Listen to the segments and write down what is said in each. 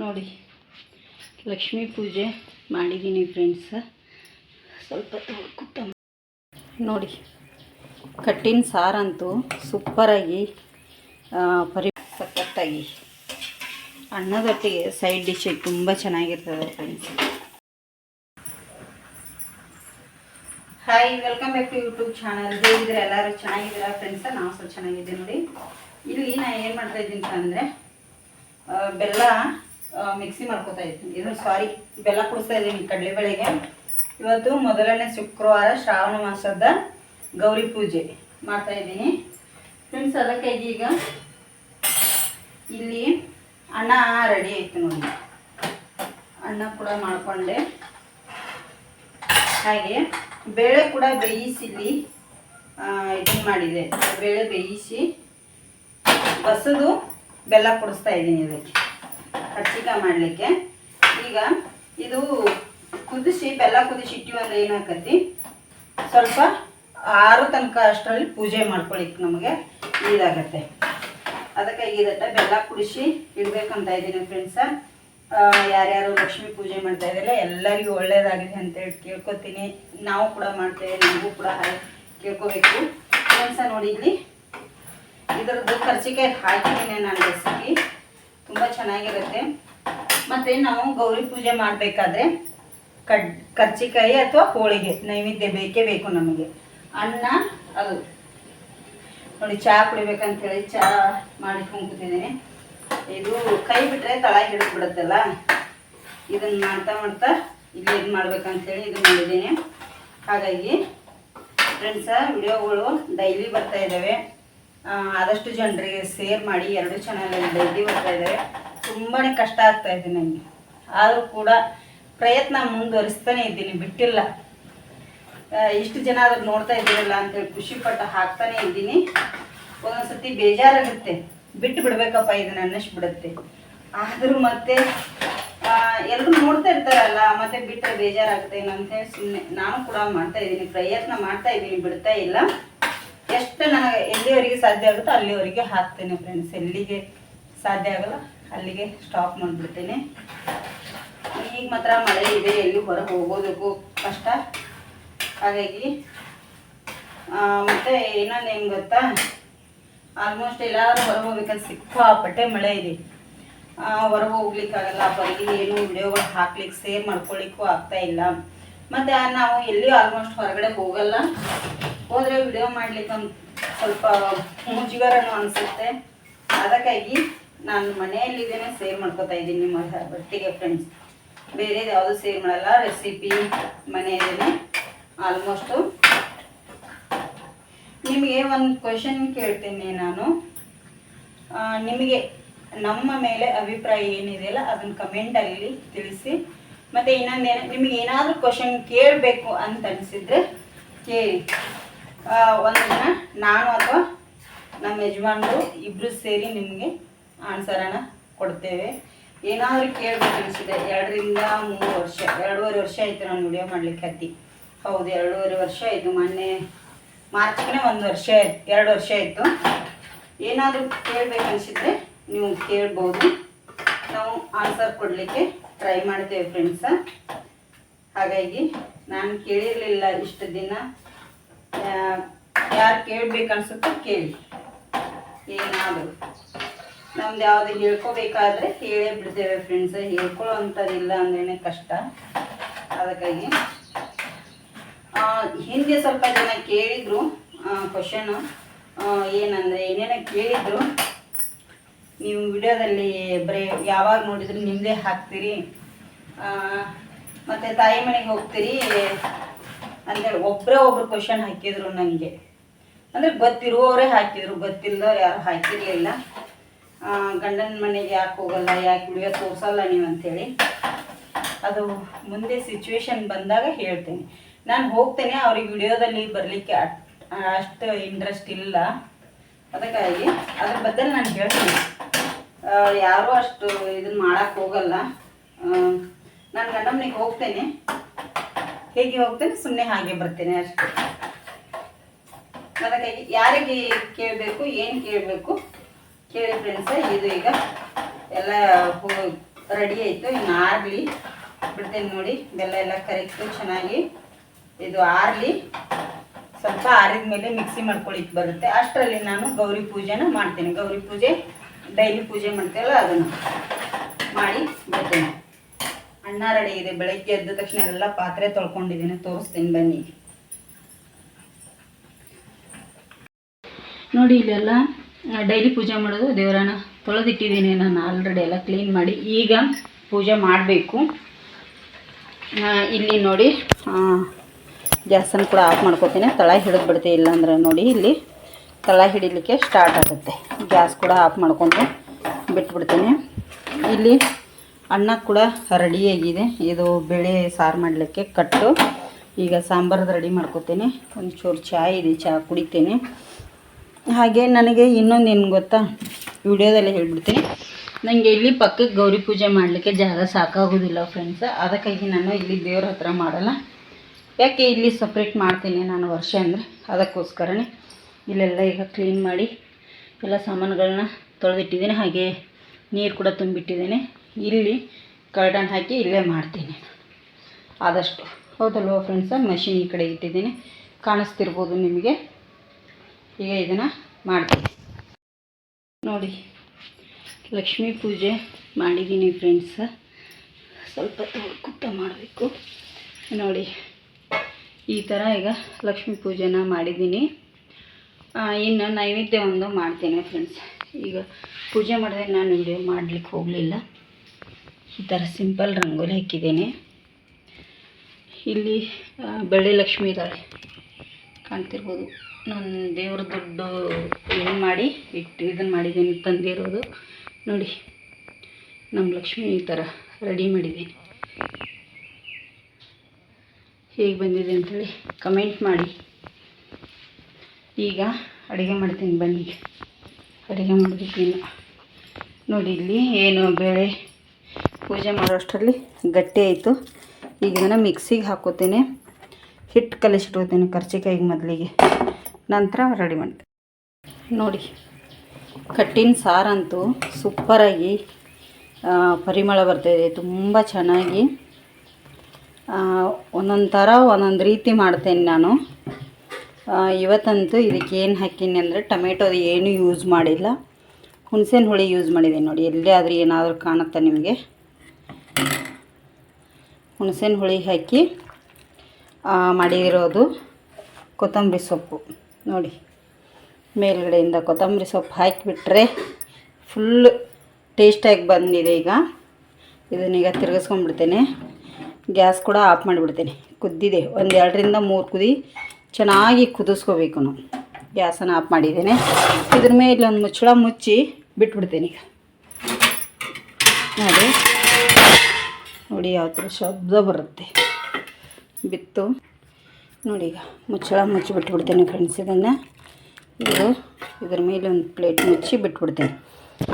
ನೋಡಿ, ಲಕ್ಷ್ಮೀ ಪೂಜೆ ಮಾಡಿದ್ದೀನಿ ಫ್ರೆಂಡ್ಸ್ ಸ್ವಲ್ಪ ಕುಟ್ಟ ನೋಡಿ, ಕಟ್ಟಿನ ಸಾರಂತೂ ಸೂಪರಾಗಿ ಪರಿ ಸಖತ್ತಾಗಿ ಅನ್ನದೊಟ್ಟಿಗೆ ಸೈಡ್ ಡಿಶ್ ತುಂಬ ಚೆನ್ನಾಗಿರ್ತದೆ friends hi welcome back to YouTube channel ಹೇಗಿದ್ರೆ ಎಲ್ಲರೂ ಚೆನ್ನಾಗಿದ್ದೀರಾ ಫ್ರೆಂಡ್ಸ ನಾವು ಸ್ವಲ್ಪ ಚೆನ್ನಾಗಿದ್ದೀನಿ ನೋಡಿ. ಇಲ್ಲಿ ನಾನು ಏನು ಮಾಡ್ತಾ ಇದ್ದೀನಿ ಅಂದರೆ ಬೆಲ್ಲ ಮಿಕ್ಸಿ ಮಾಡ್ಕೋತಾ ಇದ್ದೀನಿ ಇದು ಸಾರಿ ಬೆಲ್ಲ ಕುಡಿಸ್ತಾ ಇದ್ದೀನಿ ಕಡಲೆಬೇಳೆಗೆ ಇವತ್ತು ಮೊದಲನೇ ಶುಕ್ರವಾರ ಶ್ರಾವಣ ಮಾಸದ ಗೌರಿ ಪೂಜೆ ಮಾಡ್ತಾ ಇದ್ದೀನಿ. ಫ್ರೆಂಡ್ಸ್ ಅದಕ್ಕೆ ಈಗ ಇಲ್ಲಿ ಅನ್ನ ರೆಡಿ ಆಯ್ತು ನೋಡಿ. ಅನ್ನ ಕೂಡ ಮಾಡಿಕೊಂಡೆ. ಹಾಗೆ ಬೇಳೆ ಕೂಡ ಬೇಯಿಸಿ ಇಲ್ಲಿ ಇದನ್ನು ಮಾಡಿದೆ. ಬೇಳೆ ಬೇಯಿಸಿ, ಬಸದು ಬೆಲ್ಲ ಕುಡಿಸ್ತಾ ಇದ್ದೀನಿ ಇದಕ್ಕೆ. ಕರ್ಚಿಕಾಯಿ ಮಾಡಲಿಕ್ಕೆ. ಈಗ ಇದು ಕುದಿಸಿ, ಬೆಲ್ಲ ಕುದಿಸಿ ಇಟ್ಟಿವಂದ್ರೆ ಏನಾಕತಿ ಸ್ವಲ್ಪ ಆರು ತನಕ ಅಷ್ಟರಲ್ಲಿ ಪೂಜೆ ಮಾಡ್ಕೊಳಿಕ್ಕೆ ನಮಗೆ ಇದಾಗತ್ತೆ. ಅದಕ್ಕೆ ಇದಟ್ಟ ಬೆಲ್ಲ ಕುಡಿಸಿ ಇಡಬೇಕಂತ ಇದ್ದೀನಿ ಫ್ರೆಂಡ್ಸ ಯಾರ್ಯಾರು ಲಕ್ಷ್ಮಿ ಪೂಜೆ ಮಾಡ್ತಾ ಇದ್ದಾರೆ ಎಲ್ಲರಿಗೂ ಒಳ್ಳೇದಾಗಿದೆ ಅಂತೇಳಿ ಕೇಳ್ಕೊತೀನಿ. ನಾವು ಕೂಡ ಮಾಡ್ತೇವೆ, ನಮಗೂ ಕೂಡ ಕೇಳ್ಕೊಬೇಕು. ಫ್ರೆಂಡ್ಸ ನೋಡಿ ಇಲ್ಲಿ ಇದರದ್ದು ಖರ್ಚಿಗೆ ಹಾಕಿದ್ದೀನಿ ನಾನು ತುಂಬ ಚೆನ್ನಾಗಿರುತ್ತೆ. ಮತ್ತು ನಾವು ಗೌರಿ ಪೂಜೆ ಮಾಡಬೇಕಾದ್ರೆ ಕಡ್, ಕರ್ಚಿಕಾಯಿ ಅಥವಾ ಹೋಳಿಗೆ ನೈವೇದ್ಯ ಬೇಕೇ ಬೇಕು ನಮಗೆ. ಅನ್ನ ಅದು ನೋಡಿ ಚಹಾ ಕುಡಿಬೇಕಂತೇಳಿ ಚಹಾ ಮಾಡಿ ಇದು ಕೈ ಬಿಟ್ಟರೆ ತಳ ಹಿಡಿದು ಬಿಡುತ್ತಲ್ಲ ಇದನ್ನು ಮಾಡ್ತಾ ಮಾಡ್ತಾ ಇಲ್ಲಿ ಇದು ಮಾಡ್ಬೇಕಂತೇಳಿ ಇದು ಮಾಡಿದ್ದೀನಿ. ಹಾಗಾಗಿ ಫ್ರೆಂಡ್ಸ ವಿಡಿಯೋಗಳು ಡೈಲಿ ಬರ್ತಾ ಇದ್ದಾವೆ. ಆದಷ್ಟು ಜನರಿಗೆ ಸೇರ್ ಮಾಡಿ ಎರಡು ಚಾನಲಲ್ಲಿ ಡೈಲಿ ಬರ್ತಾ ಇದ್ದಾರೆ ತುಂಬಾ ಕಷ್ಟ ಆಗ್ತಾ ಇದೆ ನನಗೆ ಆದರೂ ಕೂಡ ಪ್ರಯತ್ನ ಮುಂದುವರಿಸ್ತಾನೆ ಇದ್ದೀನಿ, ಬಿಟ್ಟಿಲ್ಲ. ಇಷ್ಟು ಜನ ಅದ್ರ ನೋಡ್ತಾ ಇದ್ದೀರಲ್ಲ ಅಂತೇಳಿ ಖುಷಿ ಪಟ್ಟು ಹಾಕ್ತಾನೆ ಇದ್ದೀನಿ. ಒಂದೊಂದ್ಸತಿ ಬೇಜಾರಾಗುತ್ತೆ. ಬಿಟ್ಟು ಬಿಡ್ಬೇಕಪ್ಪ, ಇದನ್ನ ಅನ್ನಿಸ್ಬಿಡುತ್ತೆ. ಆದರೂ ಮತ್ತೆ ಎಲ್ಲರೂ ನೋಡ್ತಾ ಇರ್ತಾರಲ್ಲ, ಮತ್ತೆ ಬಿಟ್ಟರೆ ಬೇಜಾರಾಗುತ್ತೆ ಏನಂತ ಹೇಳಿ ಸುಮ್ಮನೆ ನಾನು ಕೂಡ ಮಾಡ್ತಾ ಇದ್ದೀನಿ, ಪ್ರಯತ್ನ ಮಾಡ್ತಾ ಇದ್ದೀನಿ, ಬಿಡ್ತಾ ಇಲ್ಲ. ಎಷ್ಟು ನನಗೆ ಎಲ್ಲಿವರೆಗೆ ಸಾಧ್ಯ ಆಗುತ್ತೋ ಅಲ್ಲಿವರೆಗೆ ಹಾಕ್ತೇನೆ ಫ್ರೆಂಡ್ಸ್ ಎಲ್ಲಿಗೆ ಸಾಧ್ಯ ಆಗಲ್ಲ, ಅಲ್ಲಿಗೆ ಸ್ಟಾಪ್ ಮಾಡಿಬಿಡ್ತೇನೆ. ಈಗ ಮಾತ್ರ ಮಳೆ ಇದೆ, ಎಲ್ಲಿ ಹೊರಗೆ ಹೋಗೋದಕ್ಕೂ ಕಷ್ಟ. ಹಾಗಾಗಿ ಮತ್ತೆ ಏನೋ ಏನು ಗೊತ್ತಾ? ಆಲ್ಮೋಸ್ಟ್ ಎಲ್ಲರೂ ಹೊರಗೆ ಹೋಗ್ಬೇಕಂತ ಸಿಕ್ಕಾಪಟ್ಟೆ ಮಳೆ ಇದೆ. ಹೊರಗೆ ಹೋಗ್ಲಿಕ್ಕಾಗಲ್ಲ ಬರೀ ಏನು ವಿಡಿಯೋಗಳು ಹಾಕ್ಲಿಕ್ಕೆ ಸೇರ್ ಮಾಡ್ಕೊಳ್ಳಿಕ್ಕೂ ಆಗ್ತಾ ಇಲ್ಲ. ಮತ್ತು ನಾವು ಎಲ್ಲಿಯೂ ಆಲ್ಮೋಸ್ಟ್ ಹೊರಗಡೆ ಹೋಗಲ್ಲ. ಹೋದರೆ ವಿಡಿಯೋ ಮಾಡ್ಲಿಕ್ಕೆ ಒಂದು ಸ್ವಲ್ಪ ಮುಜುಗರನೂ ಅನಿಸುತ್ತೆ. ಅದಕ್ಕಾಗಿ ನಾನು ಮನೆಯಲ್ಲಿದ್ದೇನೆ ಸೇರ್ ಮಾಡ್ಕೊತಾ ಇದ್ದೀನಿ ನಿಮ್ಮ ಒಟ್ಟಿಗೆ ಫ್ರೆಂಡ್ಸ್ ಬೇರೆದು ಯಾವುದು ಸೇರ್ ಮಾಡಲ್ಲ ರೆಸಿಪಿ ಮನೆಯಲ್ಲೇ ಆಲ್ಮೋಸ್ಟು ನಿಮಗೆ ಒಂದು ಕ್ವಶನ್ ಕೇಳ್ತೀನಿ ನಾನು. ನಿಮಗೆ ನಮ್ಮ ಮೇಲೆ ಅಭಿಪ್ರಾಯ ಏನಿದೆಯಲ್ಲ ಅದನ್ನು ಕಮೆಂಟಲ್ಲಿ ತಿಳಿಸಿ. ಮತ್ತು ಇನ್ನೊಂದೇನು, ನಿಮಗೆ ಏನಾದರೂ ಕ್ವಶನ್ ಕೇಳಬೇಕು ಅಂತ ಅನಿಸಿದ್ರೆ ಕೇಳಿ. ಒಂದು ದಿನ ನಾನು ಅಥವಾ ನಮ್ಮ ಯಜಮಾನರು ಇಬ್ಬರು ಸೇರಿ ನಿಮಗೆ ಆನ್ಸರನ್ನು ಕೊಡ್ತೇವೆ. ಏನಾದರೂ ಕೇಳಬೇಕು ಅನಿಸಿದೆ ಎರಡರಿಂದ ಮೂರು ವರ್ಷ, ಎರಡೂವರೆ ವರ್ಷ ಆಯಿತು ನಾನು ವಿಡಿಯೋ ಮಾಡಲಿಕ್ಕೆ ಹತ್ತಿ. ಹೌದು, ಎರಡೂವರೆ ವರ್ಷ ಆಯಿತು. ಮೊನ್ನೆ ಮಾರ್ಚ್ಗೆ ಒಂದು ವರ್ಷ ಎರಡು ವರ್ಷ ಆಯಿತು. ಏನಾದರೂ ಕೇಳಬೇಕು ಅನಿಸಿದ್ರೆ ನೀವು ಕೇಳ್ಬೋದು. ನಾವು ಆನ್ಸರ್ ಕೊಡಲಿಕ್ಕೆ ಟ್ರೈ ಮಾಡ್ತೇವೆ ಫ್ರೆಂಡ್ಸ ಹಾಗಾಗಿ, ನಾನು ಕೇಳಿರಲಿಲ್ಲ ಇಷ್ಟು ದಿನ. ಯಾರು ಕೇಳಬೇಕನ್ಸುತ್ತೆ ಕೇಳಿ. ಏನಾದರೂ. ನಮ್ದು ಯಾವುದು ಹೇಳ್ಕೋಬೇಕಾದ್ರೆ ಹೇಳೇ ಬಿಡ್ತೇವೆ ಫ್ರೆಂಡ್ಸ್ ಹೇಳ್ಕೊಳ್ಳೋ ಅಂಥದ್ದಿಲ್ಲ ಅಂದ್ರೇ ಕಷ್ಟ. ಅದಕ್ಕಾಗಿ ಹಿಂದೆ ಸ್ವಲ್ಪ ಜನ ಕೇಳಿದರು ಕ್ವಶನು ಏನಂದರೆ, ಏನೇನೋ ಕೇಳಿದರು. ನೀವು ವಿಡಿಯೋದಲ್ಲಿ ಬರೀ ಯಾವಾಗ ನೋಡಿದ್ರು ನಿಮ್ಮದೇ ಹಾಕ್ತೀರಿ. ಮತ್ತೆ ತಾಯಿ ಮನೆಗೆ ಹೋಗ್ತೀರಿ ಅಂತೇಳಿ ಒಬ್ಬರೇ ಒಬ್ರು ಕ್ವಶನ್ ಹಾಕಿದ್ರು ನನಗೆ ಅಂದರೆ ಗೊತ್ತಿರುವವರೇ ಹಾಕಿದ್ರು ಗೊತ್ತಿಲ್ಲದವ್ರು ಯಾರು ಹಾಕಿರಲಿಲ್ಲ. ಗಂಡನ ಮನೆಗೆ ಯಾಕೆ ಹೋಗಲ್ಲ, ಯಾಕೆ ವಿಡಿಯೋ ತೋರಿಸಲ್ಲ ನೀವು ಅಂಥೇಳಿ ಅದು ಮುಂದೆ ಸಿಚುವೇಶನ್ ಬಂದಾಗ ಹೇಳ್ತೇನೆ. ನಾನು ಹೋಗ್ತೇನೆ, ಅವ್ರಿಗೆ ವಿಡಿಯೋದಲ್ಲಿ ಬರಲಿಕ್ಕೆ ಅಷ್ಟು ಇಂಟ್ರೆಸ್ಟ್ ಇಲ್ಲ. ಅದಕ್ಕಾಗಿ ಅದ್ರ ಬದಲು ನಾನು ಹೇಳ್ತೀನಿ. ಯಾರೂ ಅಷ್ಟು ಇದನ್ನ ಮಾಡಕ್ಕೆ ಹೋಗಲ್ಲ. ನಾನು ಗಂಡಮ್ಮನಿಗೆ ಮನೆಗೆ ಹೋಗ್ತೇನೆ. ಹೇಗೆ ಹೋಗ್ತೇನೆ? ಸುಮ್ಮನೆ ಹಾಗೆ ಬರ್ತೇನೆ ಅಷ್ಟೇ. ಅದಕ್ಕಾಗಿ ಯಾರಿಗೆ ಕೇಳಬೇಕು, ಏನು ಕೇಳಬೇಕು? ಕೇಳಿ ಫ್ರೆಂಡ್ಸ ಇದು ಈಗ ಎಲ್ಲ ರೆಡಿ ಆಯಿತು, ಇನ್ನು ಆರಲಿ. ಬಿಡ್ತೇನೆ ನೋಡಿ, ಬೆಲ್ಲ ಎಲ್ಲ ಕರೆಕ್ಟು ಚೆನ್ನಾಗಿ. ಇದು ಆರಲಿ. ಸ್ವಲ್ಪ ಆರಿದ ಮೇಲೆ ಮಿಕ್ಸಿ ಮಾಡ್ಕೊಳ್ಳಿಕ್ಕೆ ಬರುತ್ತೆ. ಅಷ್ಟರಲ್ಲಿ ನಾನು ಗೌರಿ ಪೂಜೆನ ಮಾಡ್ತೀನಿ. ಗೌರಿ ಪೂಜೆ, ಡೈಲಿ ಪೂಜೆ ಮಾಡ್ತೀವಲ್ಲ, ಅದನ್ನು ಮಾಡಿ ಬಿಡ್ತೇನೆ. ಅನ್ನ ರೆಡಿ ಇದೆ. ಬೆಳಗ್ಗೆ ಎದ್ದ ತಕ್ಷಣ ಎಲ್ಲ ಪಾತ್ರೆ ತೊಳ್ಕೊಂಡಿದ್ದೀನಿ. ತೋರಿಸ್ತೀನಿ ಬನ್ನಿ. ನೋಡಿ, ಇಲ್ಲೆಲ್ಲ ಡೈಲಿ ಪೂಜೆ ಮಾಡೋದು ದೇವರನ್ನ ತೊಳೆದಿಟ್ಟಿದ್ದೀನಿ. ನಾನು ಆಲ್ರೆಡಿ ಎಲ್ಲ ಕ್ಲೀನ್ ಮಾಡಿ ಈಗ ಪೂಜೆ ಮಾಡಬೇಕು. ಇಲ್ಲಿ ನೋಡಿ ಗ್ಯಾಸನ್ನು ಕೂಡ ಆಫ್ ಮಾಡ್ಕೋತೀನಿ. ತಳ ಹಿಡಿದು ಬಿಡ್ತೀವಿ ಇಲ್ಲಾಂದ್ರೆ ನೋಡಿ, ಇಲ್ಲಿ ತಳ ಹಿಡಿಲಿಕ್ಕೆ ಸ್ಟಾರ್ಟ್ ಆಗುತ್ತೆ. ಗ್ಯಾಸ್ ಕೂಡ ಆಫ್ ಮಾಡ್ಕೊಂಡು ಬಿಟ್ಬಿಡ್ತೀನಿ. ಇಲ್ಲಿ ಅನ್ನ ಕೂಡ ರೆಡಿಯಾಗಿದೆ ಇದು ಬೇಳೆ ಸಾರು ಮಾಡಲಿಕ್ಕೆ ಕಟ್ಟು. ಈಗ ಸಾಂಬಾರದು ರೆಡಿ ಮಾಡ್ಕೋತೀನಿ. ಒಂಚೂರು ಚಹಾ ಇದೆ ಚಹಾ ಕುಡಿತೀನಿ. ಹಾಗೆ ನನಗೆ ಇನ್ನೊಂದು ಏನು ಗೊತ್ತಾ? ವಿಡಿಯೋದಲ್ಲಿ ಹೇಳ್ಬಿಡ್ತೀನಿ. ನನಗೆ ಇಲ್ಲಿ ಪಕ್ಕಕ್ಕೆ ಗೌರಿ ಪೂಜೆ ಮಾಡಲಿಕ್ಕೆ ಜಾಗ ಸಾಕಾಗೋದಿಲ್ಲ ಫ್ರೆಂಡ್ಸ್ ಅದಕ್ಕಾಗಿ ನಾನು ಇಲ್ಲಿ ದೇವ್ರ ಹತ್ರ ಮಾಡಲ್ಲ. ಯಾಕೆ ಇಲ್ಲಿ ಸಪ್ರೇಟ್ ಮಾಡ್ತೀನಿ ನಾನು ವರ್ಷ ಅಂದರೆ? ಅದಕ್ಕೋಸ್ಕರನೇ ಇಲ್ಲೆಲ್ಲ ಈಗ ಕ್ಲೀನ್ ಮಾಡಿ ಎಲ್ಲ ಸಾಮಾನುಗಳನ್ನ ತೊಳೆದಿಟ್ಟಿದ್ದೀನಿ. ಹಾಗೆ ನೀರು ಕೂಡ ತುಂಬಿಟ್ಟಿದ್ದೀನಿ. ಇಲ್ಲಿ ಕರ್ಟನ್ ಹಾಕಿ ಇಲ್ಲೇ ಮಾಡ್ತೀನಿ. ಆದಷ್ಟು. ಹೌದಲ್ವ ಫ್ರೆಂಡ್ಸ ಮಷಿನ್ ಈ ಕಡೆ ಇಟ್ಟಿದ್ದೀನಿ. ಕಾಣಿಸ್ತಿರ್ಬೋದು ನಿಮಗೆ. ಈಗ ಇದನ್ನು ಮಾಡ್ತೀನಿ. ನೋಡಿ, ಲಕ್ಷ್ಮೀ ಪೂಜೆ ಮಾಡಿದ್ದೀನಿ ಫ್ರೆಂಡ್ಸ ಸ್ವಲ್ಪ ಕುಟ್ಟ ಮಾಡಬೇಕು. ನೋಡಿ, ಈ ಥರ ಈಗ ಲಕ್ಷ್ಮೀ ಪೂಜೆನ ಮಾಡಿದ್ದೀನಿ. ಇನ್ನು ನೈವೇದ್ಯ ಒಂದು ಮಾಡ್ತೀನಿ ಫ್ರೆಂಡ್ಸ್ ಈಗ ಪೂಜೆ ಮಾಡಿದ್ರೆ ನಾನು ವಿಡಿಯೋ ಮಾಡಲಿಕ್ಕೆ ಹೋಗಲಿಲ್ಲ. ಈ ಥರ ಸಿಂಪಲ್ ರಂಗೋಲಿ ಹಾಕಿದ್ದೀನಿ. ಇಲ್ಲಿ ಬೆಳ್ಳಿ ಲಕ್ಷ್ಮಿ ಇದ್ದಾಳೆ ಕಾಣ್ತಿರ್ಬೋದು. ನಾನು ದೇವ್ರ ದುಡ್ಡು ಏನು ಮಾಡಿ ಇಟ್ಟು ಇದನ್ನು ಮಾಡಿದ್ದೀನಿ, ತಂದಿರೋದು. ನೋಡಿ ನಮ್ಮ ಲಕ್ಷ್ಮಿ ಈ ಥರ ರೆಡಿ ಮಾಡಿದ್ದೀನಿ ಹೇಗೆ ಬಂದಿದೆ ಅಂತೇಳಿ ಕಮೆಂಟ್ ಮಾಡಿ. ಈಗ ಅಡುಗೆ ಮಾಡ್ತೀನಿ ಬನ್ನಿ. ಅಡುಗೆ ಮಾಡಬೇಕಿಲ್ಲ ನೋಡಿ, ಇಲ್ಲಿ ಏನು, ಬೇಳೆ ಪೂಜೆ ಮಾಡೋಷ್ಟರಲ್ಲಿ ಗಟ್ಟಿ ಆಯಿತು. ಈಗ ಇದನ್ನು ಮಿಕ್ಸಿಗೆ ಹಾಕೋತೀನಿ. ಹಿಟ್ಟು ಕಲಿಸಿಟ್ಕೋತೀನಿ ಕರ್ಚಿಕಾಯಿಗೆ ಮೊದಲಿಗೆ. ನಂತರ ರೆಡಿ ಮಾಡ್ತೀನಿ. ನೋಡಿ, ಕಟ್ಟಿನ ಸಾರಂತೂ ಸೂಪರಾಗಿ ಪರಿಮಳ ಬರ್ತಾಯಿದೆ ತುಂಬ ಚೆನ್ನಾಗಿ. ಒಂದೊಂದು ಥರ ಒಂದೊಂದು ರೀತಿ ಮಾಡ್ತೇನೆ ನಾನು. ಇವತ್ತಂತೂ ಇದಕ್ಕೆ ಏನು ಹಾಕೀನಿ ಅಂದರೆ ಟೊಮೆಟೊದು ಏನೂ ಯೂಸ್ ಮಾಡಿಲ್ಲ. ಹುಣಸೆನ ಹುಳಿ ಯೂಸ್ ಮಾಡಿದ್ದೀನಿ ನೋಡಿ. ಎಲ್ಲೇ ಆದರೂ ಏನಾದರೂ ಕಾಣುತ್ತಾ ನಿಮಗೆ. ಹುಣಸೆನ ಹುಳಿ ಹಾಕಿ ಮಾಡಿರೋದು ಕೊತ್ತಂಬರಿ ಸೊಪ್ಪು. ನೋಡಿ, ಮೇಲ್ಗಡೆಯಿಂದ ಕೊತ್ತಂಬರಿ ಸೊಪ್ಪು ಹಾಕಿಬಿಟ್ರೆ ಫುಲ್ ಟೇಸ್ಟಾಗಿ ಬಂದಿದೆ ಈಗ. ಇದನ್ನೀಗ ತಿರುಗಿಸ್ಕೊಂಡ್ಬಿಡ್ತೇನೆ. ಗ್ಯಾಸ್ ಕೂಡ ಆಫ್ ಮಾಡಿಬಿಡ್ತೇನೆ. ಕುದ್ದಿದೆ. ಒಂದು ಎರಡರಿಂದ ಮೂರು ಕುದಿ ಚೆನ್ನಾಗಿ ಕುದಿಸ್ಕೋಬೇಕು ನಾವು ಗ್ಯಾಸನ್ನು ಆಫ್ ಮಾಡಿದ್ದೇನೆ. ಇದ್ರ ಮೇಲೆ ಒಂದು ಮುಚ್ಚಳ ಮುಚ್ಚಿ ಬಿಟ್ಬಿಡ್ತೇನೆ ಈಗ. ನೋಡಿ. ನೋಡಿ ಯಾವ ಥರ ಶಬ್ದ ಬರುತ್ತೆ. ಬಿತ್ತು. ನೋಡಿ ಈಗ ಮುಚ್ಚಳ ಮುಚ್ಚಿ ಬಿಟ್ಬಿಡ್ತೇನೆ ಫ್ರೆಂಡ್ಸ್ ಇದನ್ನು. ಇದು ಇದ್ರ ಮೇಲೆ ಒಂದು ಪ್ಲೇಟ್ ಮುಚ್ಚಿ ಬಿಟ್ಬಿಡ್ತೇನೆ.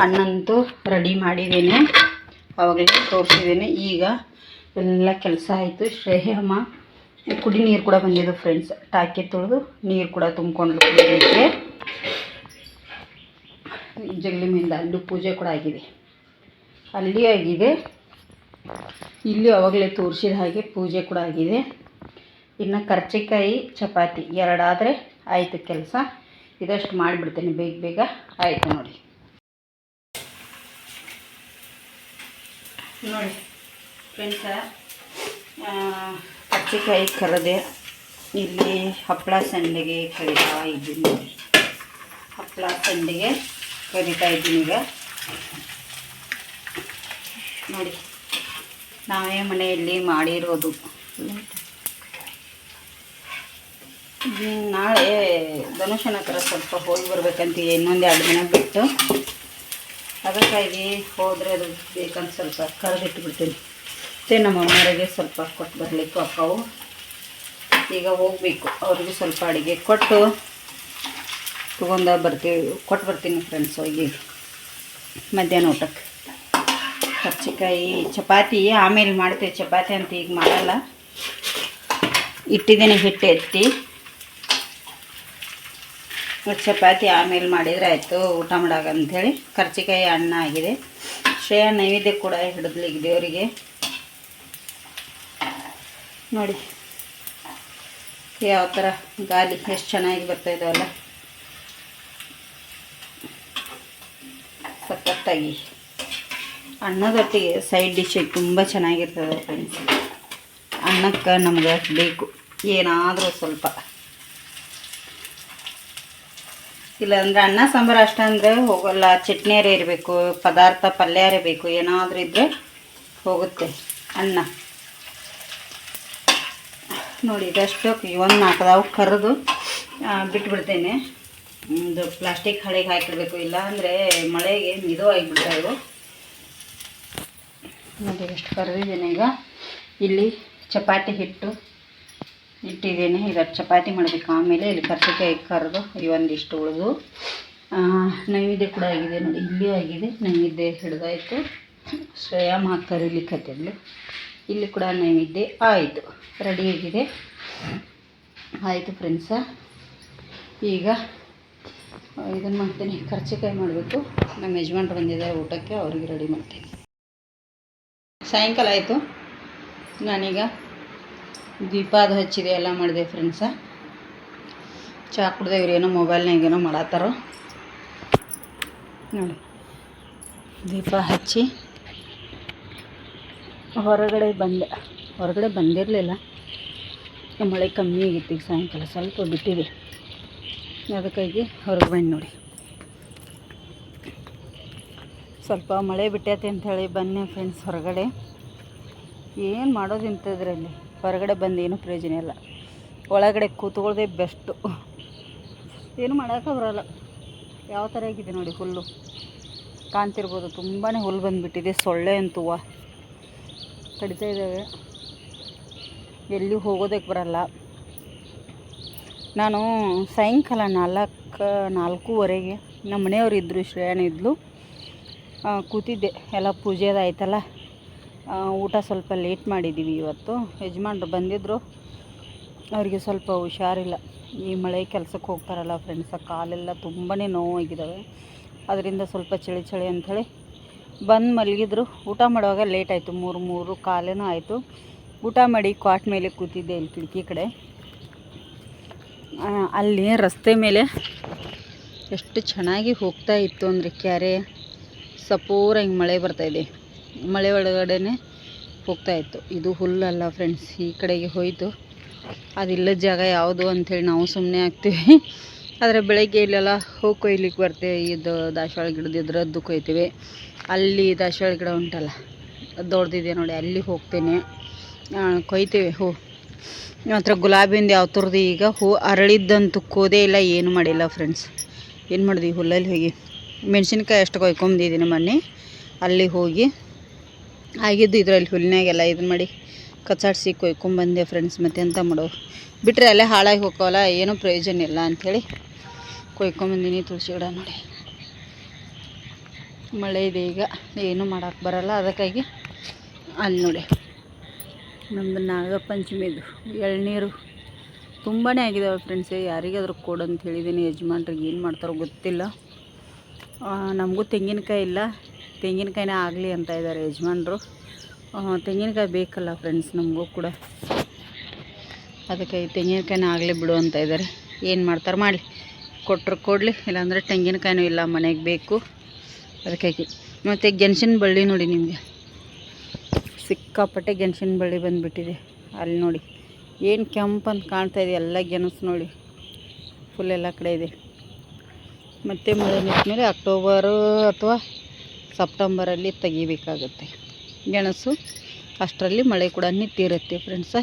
ಅಣ್ಣಂತೂ ರೆಡಿ ಮಾಡಿದ್ದೇನೆ. ಅವಾಗಲೇ ತೋರಿಸಿದ್ದೀನಿ. ಈಗ ಎಲ್ಲ ಕೆಲಸ ಆಯಿತು. ಶ್ರೇಯಮ್ಮ, ಕುಡಿ ನೀರು ಕೂಡ ಬಂದಿದ್ದು ಫ್ರೆಂಡ್ಸ್ ಟಾಕಿ ತೊಳೆದು ನೀರು ಕೂಡ ತುಂಬಿಕೊಂಡು ಕುಡಿಯೋದಕ್ಕೆ ಜಗಲಿ ಮೇಲಿಂದ ಅಲ್ಲೂ ಪೂಜೆ ಕೂಡ ಆಗಿದೆ. ಅಲ್ಲಿ ಆಗಿದೆ. ಇಲ್ಲಿ ಅವಾಗಲೇ ತೋರಿಸಿದ ಹಾಗೆ ಪೂಜೆ ಕೂಡ ಆಗಿದೆ. ಇನ್ನು ಕರ್ಚಿಕಾಯಿ ಚಪಾತಿ ಎರಡಾದರೆ ಆಯಿತು ಕೆಲಸ. ಇದಷ್ಟು ಮಾಡಿಬಿಡ್ತೇನೆ ಬೇಗ ಬೇಗ. ಆಯಿತು ನೋಡಿ. ನೋಡಿ ಫ್ರೆಂಡ್ಸ ಕರ್ಚಿಕಾಯಿ ಕರದೆ ಇಲ್ಲಿ ಹಪ್ಪಳ ಸಂಡಿಗೆ ಕರಿತಾ ಇದ್ದೀನಿ ನೋಡಿ. ಹಪ್ಪಳ ಸಂಡಿಗೆ ಕರಿತಾ ಇದ್ದೀನಿ ಈಗ. ನೋಡಿ. ನಾವೇ ಮನೆಯಲ್ಲಿ ಮಾಡಿರೋದು. ನಾಳೆ ಧನುಷನ ಹತ್ರ ಸ್ವಲ್ಪ ಹೋಗಿ ಬರ್ಬೇಕಂತ ಇನ್ನೊಂದು ಎರಡು ದಿನ ಬಿಟ್ಟು. ಅದಕ್ಕಾಗಿ ಹೋದರೆ ಅದು ಬೇಕಂತ ಸ್ವಲ್ಪ ಕರೆದಿಟ್ಬಿಡ್ತೀನಿ. ಮತ್ತು ನಮ್ಮ ಅಮ್ಮರಿಗೆ ಸ್ವಲ್ಪ ಕೊಟ್ಟು ಬರಲಿಕ್ಕು ಅಕ್ಕವು ಈಗ ಹೋಗಬೇಕು. ಅವ್ರಿಗೆ ಸ್ವಲ್ಪ ಅಡುಗೆ ಕೊಟ್ಟು ತಗೊಂಡ ಬರ್ತೀವಿ. ಕೊಟ್ಟು ಬರ್ತೀನಿ ಫ್ರೆಂಡ್ಸ್ ಹೋಗಿ. ಮಧ್ಯಾಹ್ನ ಊಟಕ್ಕೆ. ಕರ್ಚಿಕಾಯಿ ಚಪಾತಿ, ಆಮೇಲೆ ಮಾಡ್ತೀವಿ. ಚಪಾತಿ ಅಂತ ಈಗ ಮಾಡಲ್ಲ. ಇಟ್ಟಿದ್ದೀನಿ ಹಿಟ್ಟು ಎತ್ತಿ. ಚಪಾತಿ ಆಮೇಲೆ ಮಾಡಿದರೆ ಆಯಿತು. ಊಟ ಮಾಡಾಗ ಅಂಥೇಳಿ ಕರ್ಚಿಕಾಯಿ ಅನ್ನ ಆಗಿದೆ. ಶ್ರೇಯ ನೈವೇದ್ಯ ಕೂಡ ಹಿಡಿದ್ಲಿಕ್ಕೆ ದೇವರಿಗೆ. ನೋಡಿ ಯಾವ ಥರ ಗಾಲಿ ಎಷ್ಟು ಚೆನ್ನಾಗಿ ಬರ್ತಾ ಇದಾವಲ್ಲ. ಸಖತ್ತಾಗಿ. ಅನ್ನದೊಟ್ಟಿಗೆ ಸೈಡ್ ಡಿಶ್ ತುಂಬ ಚೆನ್ನಾಗಿರ್ತದೆ ಫ್ರೆಂಡ್ಸ್ ಅನ್ನಕ್ಕೆ ನಮ್ಗೆ ಬೇಕು. ಏನಾದರೂ ಸ್ವಲ್ಪ. ಇಲ್ಲಾಂದ್ರೆ ಅನ್ನ, ಸಾಂಬಾರು ಅಷ್ಟಂದ್ರೆ ಹೋಗಲ್ಲ. ಚಟ್ನಿಯಾರೇ ಇರಬೇಕು, ಪದಾರ್ಥ ಪಲ್ಯಾರೇ ಬೇಕು. ಏನಾದರೂ ಇದ್ದರೆ ಹೋಗುತ್ತೆ ಅನ್ನ. ನೋಡಿ, ಇದಷ್ಟು ಒಂದು ನಾಲ್ಕದಾವು ಕರೆದು ಬಿಟ್ಬಿಡ್ತೇನೆ. ಒಂದು ಪ್ಲಾಸ್ಟಿಕ್ ಹಳೆಗೆ ಹಾಕಿರ್ಬೇಕು. ಇಲ್ಲ ಅಂದರೆ ಮಳೆಗೆ ಮಿದು ಆಗಿಬಿಡ್ತಾವೆ ನೋಡಿ, ಎಷ್ಟು ಕರೆದಿದ್ದೇನೆ ಈಗ. ಇಲ್ಲಿ ಚಪಾತಿ ಹಿಟ್ಟು ಇಟ್ಟಿದ್ದೇನೆ. ಈಗ ಚಪಾತಿ ಮಾಡಬೇಕು. ಆಮೇಲೆ ಇಲ್ಲಿ ಕರ್ಚಿಕಾಯಿ ಕರೆದು ಒಂದಿಷ್ಟು ಉಳಿದು ನೈವೇದ್ಯ ಕೂಡ ಆಗಿದೆ ನೋಡಿ. ಇಲ್ಲಿ ಆಗಿದೆ. ನೈವೇದ್ಯ ಹಿಡ್ದಾಯಿತು. ಶ್ರೇಯಾ ಇಲ್ಲಿ ಕರೀಲಿಕ್ಕತ್ತಿದ್ಲು ಇಲ್ಲಿ ಕೂಡ ನೈವೇದ್ಯ ಆಯಿತು. ರೆಡಿಯಾಗಿದೆ ಆಯಿತು ಫ್ರೆಂಡ್ಸ. ಈಗ ಇದನ್ನು ಮಾಡ್ತೀನಿ. ಕರ್ಚಿಕಾಯಿ ಮಾಡಬೇಕು. ನಮ್ಮ ಯಜಮಾನ್ರು ಬಂದಿದ್ದಾರೆ ಊಟಕ್ಕೆ. ಅವ್ರಿಗೆ ರೆಡಿ ಮಾಡ್ತೀನಿ. ಸಾಯಂಕಾಲ ಆಯಿತು. ನಾನೀಗ ದೀಪ ಅದು ಹಚ್ಚಿದೆ, ಎಲ್ಲ ಮಾಡಿದೆ ಫ್ರೆಂಡ್ಸ ಚಾ ಕುಡ್ದೆ ಇವ್ರೇನೋ ಮೊಬೈಲ್ನಾಗೇನೋ ಮಾಡತ್ತಾರೋ. ನೋಡಿ, ದೀಪ ಹಚ್ಚಿ ಹೊರಗಡೆ ಬಂದೆ, ಹೊರಗಡೆ ಬಂದಿರಲಿಲ್ಲ. ಮಳೆ ಕಮ್ಮಿ ಆಗಿತ್ತು ಈಗ ಸಾಯಂಕಾಲ, ಸ್ವಲ್ಪ ಬಿಟ್ಟಿದೆ. ಅದಕ್ಕಾಗಿ ಹೊರಗೆ ಬಂದು ನೋಡಿ. ಸ್ವಲ್ಪ ಮಳೆ ಬಿಟ್ಟೈತೆ ಅಂಥೇಳಿ ಬನ್ನಿ ಫ್ರೆಂಡ್ಸ್ ಹೊರಗಡೆ. ಏನು ಮಾಡೋದು ಇಂಥದ್ರಲ್ಲಿ? ಹೊರಗಡೆ ಬಂದು ಏನೂ ಪ್ರಯೋಜನ ಇಲ್ಲ. ಒಳಗಡೆ ಕೂತ್ಕೊಳ್ಳೋದೇ ಬೆಸ್ಟು ಏನು ಮಾಡೋಕ್ಕೆ ಬರೋಲ್ಲ. ಯಾವ ಥರ ಆಗಿದೆ ನೋಡಿ ಹುಲ್ಲು. ಕಾಣ್ತಿರ್ಬೋದು ತುಂಬಾ ಹುಲ್ಲು ಬಂದುಬಿಟ್ಟಿದೆ, ಸೊಳ್ಳೆ ಅಂತೂವ ಕಡಿತಾ ಇದ್ದಾವೆ. ಎಲ್ಲಿ ಹೋಗೋದಕ್ಕೆ ಬರಲ್ಲ. ನಾನು ಸಾಯಂಕಾಲ ನಾಲ್ಕು ನಾಲ್ಕೂವರೆಗೆ ನಮ್ಮ ಮನೆಯವರು ಇದ್ದರು ಶ್ರೇಯಾಣ ಇದ್ಲು. ಕೂತಿದ್ದೆ. ಎಲ್ಲ ಪೂಜೆದು ಆಯ್ತಲ್ಲ. ಊಟ ಸ್ವಲ್ಪ ಲೇಟ್ ಮಾಡಿದ್ದೀವಿ ಇವತ್ತು. ಯಜಮಾನ್ರು ಬಂದಿದ್ದರು ಅವರಿಗೆ ಸ್ವಲ್ಪ ಹುಷಾರಿಲ್ಲ. ಈ ಮಳೆ ಕೆಲಸಕ್ಕೆ ಹೋಗ್ತಾರಲ್ಲ ಫ್ರೆಂಡ್ಸ ಕಾಲೆಲ್ಲ ತುಂಬಾ ನೋವಾಗಿದ್ದಾವೆ. ಅದರಿಂದ ಸ್ವಲ್ಪ ಚಳಿ ಚಳಿ ಅಂಥೇಳಿ ಬಂದು ಮಲಗಿದ್ರು. ಊಟ ಮಾಡುವಾಗ ಲೇಟ್ ಆಯಿತು. ಮೂರು ಮೂರು ಕಾಲೇನೂ ಆಯಿತು. ಊಟ ಮಾಡಿ ಕ್ವಾಟ್ ಮೇಲೆ ಕೂತಿದ್ದೆ ಇಲ್ಲಿ ಕಿಟಕಿ ಕಡೆ. ಅಲ್ಲಿ ರಸ್ತೆ ಮೇಲೆ ಎಷ್ಟು ಚೆನ್ನಾಗಿ ಹೋಗ್ತಾ ಇತ್ತು ಅಂದರೆ ಕ್ಯಾರೆ. ಸಪೂರ ಹಿಂಗೆ ಮಳೆ ಬರ್ತಾಯಿದೆ ಮಳೆ ಒಳಗಡೆ ಹೋಗ್ತಾ ಇತ್ತು. ಇದು ಹುಲ್ಲಲ್ಲ ಫ್ರೆಂಡ್ಸ್ ಈ ಕಡೆಗೆ ಹೋಯಿತು. ಅದಿಲ್ಲದ ಜಾಗ ಯಾವುದು ಅಂಥೇಳಿ ನಾವು ಸುಮ್ಮನೆ ಆಗ್ತೀವಿ. ಆದರೆ ಬೆಳಗ್ಗೆ ಇಲ್ಲೆಲ್ಲ ಹೂ ಕೊಯ್ಲಿಕ್ಕೆ ಬರ್ತೇವೆ. ಇದು ದಾಸವಾಳ ಗಿಡದ ಇದ್ರದ್ದು ಕೊಯ್ತೀವಿ. ಅಲ್ಲಿ ದಾಸವಾಳ ಗಿಡ ಉಂಟಲ್ಲ, ದೊಡ್ಡದಿದೆ ನೋಡಿ, ಅಲ್ಲಿ ಹೋಗ್ತೇನೆ. ಕೊಯ್ತೇವೆ ಹೂ. ಮಾತ್ರ ಗುಲಾಬಿಂದ ಯಾವ ಥರದ್ದು ಈಗ ಹೂ ಅರಳಿದ್ದಂತೂ ಕೋದೇ ಇಲ್ಲ, ಏನು ಮಾಡಿಲ್ಲ ಫ್ರೆಂಡ್ಸ್ ಏನು ಮಾಡಿದ್ವಿ ಹುಲ್ಲಲ್ಲಿ ಹೋಗಿ? ಮೆಣಸಿನ್ಕಾಯಿ ಅಷ್ಟು ಕೊಯ್ಕೊಂಬಂದಿದ್ದೀನಿ ಮೊನ್ನೆ. ಅಲ್ಲಿ ಹೋಗಿ ಆಗಿದ್ದು ಇದರಲ್ಲಿ ಹುಲ್ಲಿನಾಗೆಲ್ಲ ಇದು ಮಾಡಿ ಕಚ್ಚಾಡಿಸಿ ಕೊಯ್ಕೊಂಬಂದೆ ಫ್ರೆಂಡ್ಸ್ ಮತ್ತೆ ಎಂತ ಮಾಡೋ ಬಿಟ್ಟರೆ ಅಲ್ಲೇ ಹಾಳಾಗಿ ಹೋಗೋಲ್ಲ ಏನೂ ಪ್ರಯೋಜನ ಇಲ್ಲ ಅಂಥೇಳಿ ಕೊಯ್ಕೊಂಬಂದಿನಿ ತುಳಸಿ ಗಿಡ ನೋಡಿ. ಮಳೆ ಇದೆ ಈಗ, ಏನೂ ಮಾಡೋಕ್ಕೆ ಬರಲ್ಲ ಅದಕ್ಕಾಗಿ ಅಲ್ಲಿ ನೋಡಿ. ನಮ್ಮದು ನಾಗಪಂಚಮಿದು, ಎಳ್ನೀರು ತುಂಬಾ ಆಗಿದಾವೆ ಫ್ರೆಂಡ್ಸ್ ಯಾರಿಗಾದ್ರೂ ಕೊಡು ಅಂತ ಹೇಳಿದ್ದೀನಿ ಯಜಮಾನ್ರಿಗೆ ಏನು ಮಾಡ್ತಾರೋ ಗೊತ್ತಿಲ್ಲ. ನಮಗೂ ತೆಂಗಿನಕಾಯಿ ಇಲ್ಲ. ತೆಂಗಿನಕಾಯಿನೇ ಆಗಲಿ ಅಂತ ಇದ್ದಾರೆ ಯಜಮಾನರು. ತೆಂಗಿನಕಾಯಿ ಬೇಕಲ್ಲ ಫ್ರೆಂಡ್ಸ್ ನಮಗೂ ಕೂಡ. ಅದಕ್ಕೆ ಈ ತೆಂಗಿನಕಾಯಿನ ಆಗಲಿ ಬಿಡು ಅಂತ ಇದ್ದಾರೆ. ಏನು ಮಾಡ್ತಾರೆ ಮಾಡಲಿ. ಕೊಟ್ಟರು ಕೊಡಲಿ, ಇಲ್ಲಾಂದರೆ ತೆಂಗಿನಕಾಯಿನೂ ಇಲ್ಲ, ಮನೆಗೆ ಬೇಕು. ಅದಕ್ಕಾಗಿ ಮತ್ತು ಗೆಣಸಿನ ಬಳ್ಳಿ ನೋಡಿ ನಿಮಗೆ. ಸಿಕ್ಕಾಪಟ್ಟೆ ಗೆಣಸಿನ ಬಳ್ಳಿ ಬಂದುಬಿಟ್ಟಿದೆ. ಅಲ್ಲಿ ನೋಡಿ. ಏನು ಕೆಂಪಂತ ಕಾಣ್ತಾ ಇದೆ, ಎಲ್ಲ ಗೆಣಸು ನೋಡಿ. ಫುಲ್ ಎಲ್ಲ ಕಡೆ ಇದೆ. ಮತ್ತೆ ಮಳೆ ನಿಂತ ಮೇಲೆ ಅಕ್ಟೋಬರು ಅಥವಾ ಸೆಪ್ಟೆಂಬರಲ್ಲಿ ತೆಗಿಬೇಕಾಗುತ್ತೆ. ಗೆಣಸು, ಅಷ್ಟರಲ್ಲಿ ಮಳೆ ಕೂಡ ನಿಂತಿರುತ್ತೆ ಫ್ರೆಂಡ್ಸ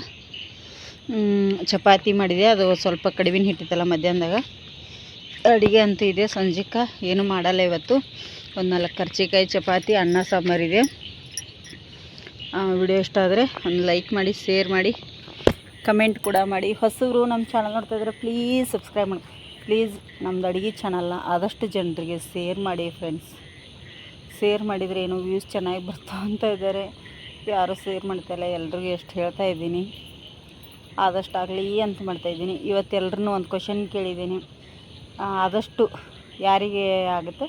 ಚಪಾತಿ ಮಾಡಿದೆ, ಅದು ಸ್ವಲ್ಪ ಕಡಿಮೆ ಹಿಟ್ಟಿತ್ತಲ್ಲ ಮಧ್ಯಾಹ್ನದಾಗ. ಅಡುಗೆ ಅಂತೂ ಇದೆ, ಸಂಜೆಕ ಏನು ಮಾಡಲ್ಲ ಇವತ್ತು. ಒಂದು ನಾಲ್ಕು ಕರ್ಚಿಕಾಯಿ ಚಪಾತಿ, ಅನ್ನ ಸಾಂಬಾರಿದೆ ವಿಡಿಯೋ ಇಷ್ಟ ಆದರೆ ಒಂದು ಲೈಕ್ ಮಾಡಿ ಶೇರ್ ಮಾಡಿ ಕಮೆಂಟ್ ಕೂಡ ಮಾಡಿ. ಹೊಸಬ್ರು ನಮ್ಮ ಚಾನಲ್ ನೋಡ್ತಾ ಇದ್ರೆ ಪ್ಲೀಸ್ ಸಬ್ಸ್ಕ್ರೈಬ್ ಮಾಡಿ. ಪ್ಲೀಸ್ ನಮ್ದು ಅಡುಗೆ ಚೆನ್ನಲ್ಲ ಆದಷ್ಟು ಜನರಿಗೆ ಸೇರ್ ಮಾಡಿ ಫ್ರೆಂಡ್ಸ್ ಸೇರ್ ಮಾಡಿದರೆ ಏನು ವ್ಯೂಸ್ ಚೆನ್ನಾಗಿ ಬರ್ತಾ ಅಂತ ಇದ್ದಾರೆ ಯಾರೂ ಶೇರ್ ಮಾಡ್ತಾಯಿಲ್ಲ ಎಲ್ರಿಗೂ ಎಷ್ಟು ಹೇಳ್ತಾ ಇದ್ದೀನಿ. ಆದಷ್ಟು ಆಗಲಿ ಅಂತ ಮಾಡ್ತಾಯಿದ್ದೀನಿ ಇವತ್ತು ಎಲ್ರೂ ಒಂದು ಕ್ವಶನ್ ಕೇಳಿದ್ದೀನಿ. ಆದಷ್ಟು ಯಾರಿಗೆ ಆಗುತ್ತೆ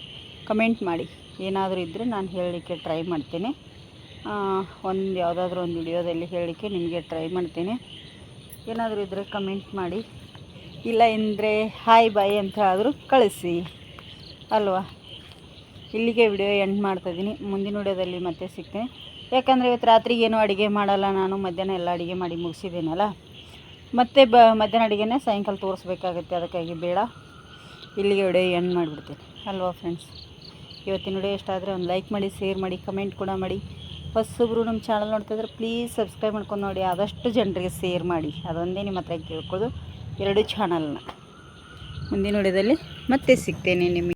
ಕಮೆಂಟ್ ಮಾಡಿ. ಏನಾದರೂ ಇದ್ದರೆ ನಾನು ಹೇಳಲಿಕ್ಕೆ ಟ್ರೈ ಮಾಡ್ತೀನಿ. ಒಂದು ಯಾವುದಾದ್ರೂ ಒಂದು ವಿಡಿಯೋದಲ್ಲಿ ಹೇಳಲಿಕ್ಕೆ ನಿಮಗೆ ಟ್ರೈ ಮಾಡ್ತೀನಿ. ಏನಾದರೂ ಇದ್ದರೆ ಕಮೆಂಟ್ ಮಾಡಿ. ಇಲ್ಲ ಎಂದರೆ ಹಾಯ್ ಬಾಯ್ ಅಂತ ಆದರೂ ಕಳಿಸಿ. ಅಲ್ವಾ? ಇಲ್ಲಿಗೆ ವಿಡಿಯೋ ಎಂಡ್ ಮಾಡ್ತಾಯಿದ್ದೀನಿ ಮುಂದಿನ ವಿಡಿಯೋದಲ್ಲಿ ಮತ್ತೆ ಸಿಗ್ತೀನಿ. ಯಾಕಂದರೆ ಇವತ್ತು ರಾತ್ರಿಗೆ ಏನೂ ಅಡುಗೆ ಮಾಡಲ್ಲ. ನಾನು ಮಧ್ಯಾಹ್ನ ಎಲ್ಲ ಅಡುಗೆ ಮಾಡಿ ಮುಗಿಸಿದ್ದೀನಲ್ಲ. ಮತ್ತೆ ಬ, ಮಧ್ಯಾಹ್ನ ಅಡುಗೆನೇ ಸಾಯಂಕಾಲ ತೋರಿಸ್ಬೇಕಾಗುತ್ತೆ. ಅದಕ್ಕಾಗಿ ಬೇಡ. ಇಲ್ಲಿಗೆ ವಿಡಿಯೋ ಎಂಡ್ ಮಾಡಿಬಿಡ್ತೀನಿ. ಅಲ್ವಾ ಫ್ರೆಂಡ್ಸ್ ಇವತ್ತಿನ ವಿಡಿಯೋ ಇಷ್ಟ ಆದರೆ ಒಂದು ಲೈಕ್ ಮಾಡಿ ಶೇರ್ ಮಾಡಿ ಕಮೆಂಟ್ ಕೂಡ ಮಾಡಿ. ಹೊಸಬ್ರು ನಮ್ಮ ಚಾನಲ್ ನೋಡ್ತಿದ್ರೆ ಪ್ಲೀಸ್ ಸಬ್ಸ್ಕ್ರೈಬ್ ಮಾಡ್ಕೊಂಡು ನೋಡಿ. ಆದಷ್ಟು ಜನರಿಗೆ ಶೇರ್ ಮಾಡಿ. ಅದೊಂದೇ ನಿಮ್ಮ ಹತ್ರ ಕೇಳ್ಕೊಳ್ಳೋದು. ಎರಡು ಚಾನಲ್ನ ಮುಂದಿನ ವಿಡಿಯೋದಲ್ಲಿ ಮತ್ತೆ ಸಿಗ್ತೇನೆ ನಿಮಗೆ.